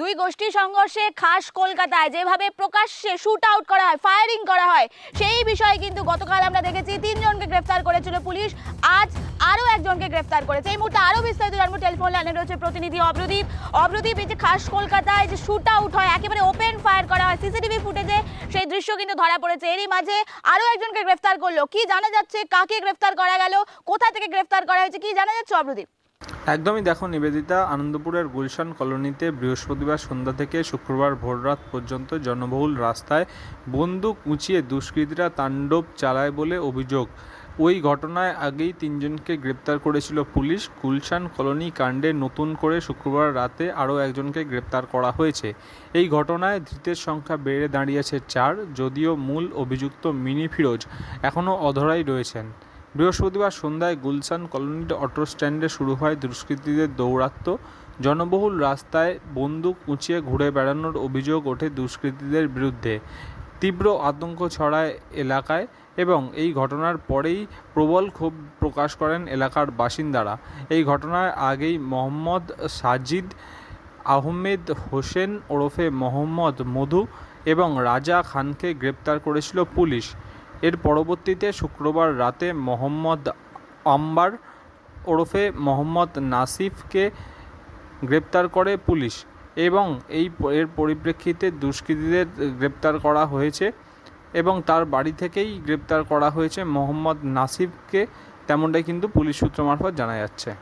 দুই গোষ্ঠী সংঘর্ষে খাস কলকাতায় যেভাবে প্রকাশ্যে শুট আউট করা হয় ফায়ারিং করা হয়, সেই বিষয়ে কিন্তু গতকাল আমরা দেখেছি তিনজনকে গ্রেফতার করেছিল পুলিশ। আজ আরও একজনকে গ্রেফতার করেছে। এই মুহূর্তে আরও বিস্তারিত জানব। টেলিফোন লাইনে রয়েছে প্রতিনিধি অব্রদীপ। অব্রদীপ, এই যে খাস কলকাতায় যে শুট আউট হয়, একেবারে ওপেন ফায়ার করা হয় সিসিটিভি ফুটেজে সেই দৃশ্য কিন্তু ধরা পড়েছে। এরই মাঝে আরও একজনকে গ্রেফতার করল। কি জানা যাচ্ছে, কাকে গ্রেফতার করা গেল, কোথা থেকে গ্রেফতার করা হয়েছে, কি জানা যাচ্ছে অব্রদীপ? একদমই দেখো, নিবেদিতা আনন্দপুরের গুলশান কলোনিতে বৃহস্পতিবার সন্ধ্যা থেকে শুক্রবার ভোররাত পর্যন্ত জনবহুল রাস্তায় বন্দুক উঁচিয়ে দুষ্কৃতীরা তাণ্ডব চালায় বলে অভিযোগ। ওই ঘটনায় আগেই তিনজনকে গ্রেপ্তার করেছিল পুলিশ। গুলশান কলোনি কাণ্ডে নতুন করে শুক্রবার রাতে আরও একজনকে গ্রেপ্তার করা হয়েছে। এই ঘটনায় ধৃতের সংখ্যা বেড়ে দাঁড়িয়েছে চার, যদিও মূল অভিযুক্ত মিনি ফিরোজ এখনও অধরাই রয়েছেন। বৃহস্পতিবার সন্ধ্যায় গুলশান কলোনির অটো স্ট্যান্ডে শুরু হয় দুষ্কৃতীদের দৌরাত্ম্য। জনবহুল রাস্তায় বন্দুক উঁচিয়ে ঘুরে বেড়ানোর অভিযোগ ওঠে দুষ্কৃতীদের বিরুদ্ধে। তীব্র আতঙ্ক ছড়ায় এলাকায় এবং এই ঘটনার পরেই প্রবল ক্ষোভ প্রকাশ করেন এলাকার বাসিন্দারা। এই ঘটনার আগেই মোহাম্মদ সাজিদ আহমেদ হোসেন ওরফে মোহাম্মদ মধু এবং রাজা খানকে গ্রেপ্তার করেছিল পুলিশ। এর পরবর্তীতে শুক্রবার রাতে মোহাম্মদ আম্বার ওরফে মোহাম্মদ নাসিফকে গ্রেপ্তার করে পুলিশ এবং এই এর পরিপ্রেক্ষিতে দুষ্কৃতীদের গ্রেপ্তার করা হয়েছে এবং তার বাড়ি থেকেই গ্রেপ্তার করা হয়েছে মোহাম্মদ নাসিফকে। তেমনটাই কিন্তু পুলিশ সূত্র মারফত জানা যাচ্ছে।